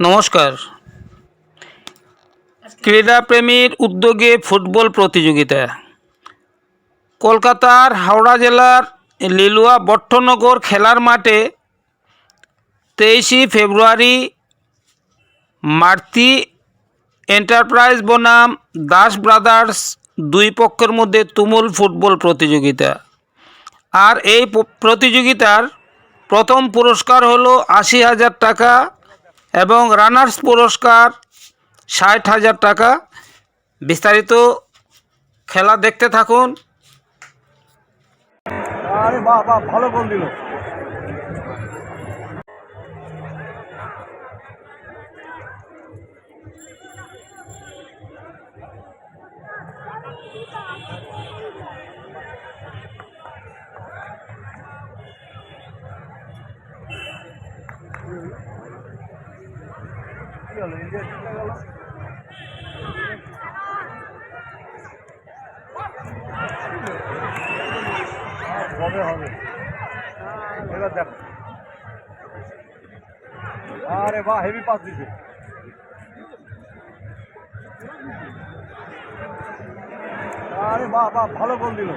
নমস্কার। ক্রীড়াপ্রেমীর উদ্যোগে ফুটবল প্রতিযোগিতা। কলকাতার হাওড়া জেলার লিলুয়া বট্টনগর খেলার মাঠে তেইশে ফেব্রুয়ারি মারতি এন্টারপ্রাইজ বনাম দাস ব্রাদার্স দুই পক্ষের মধ্যে তুমুল ফুটবল প্রতিযোগিতা। আর এই প্রতিযোগিতার প্রথম পুরস্কার হলো আশি হাজার টাকা এবং রানার্স পুরস্কার ষাট হাজার টাকা। বিস্তারিত খেলা দেখতে থাকুন। আরে বাহ বাহ, ভালো জিতে গেল কবে হবে এবার দেখ আরে বাহ হেভি পাস দিছে আরে বাহ বাহ ভালো গোল দিল।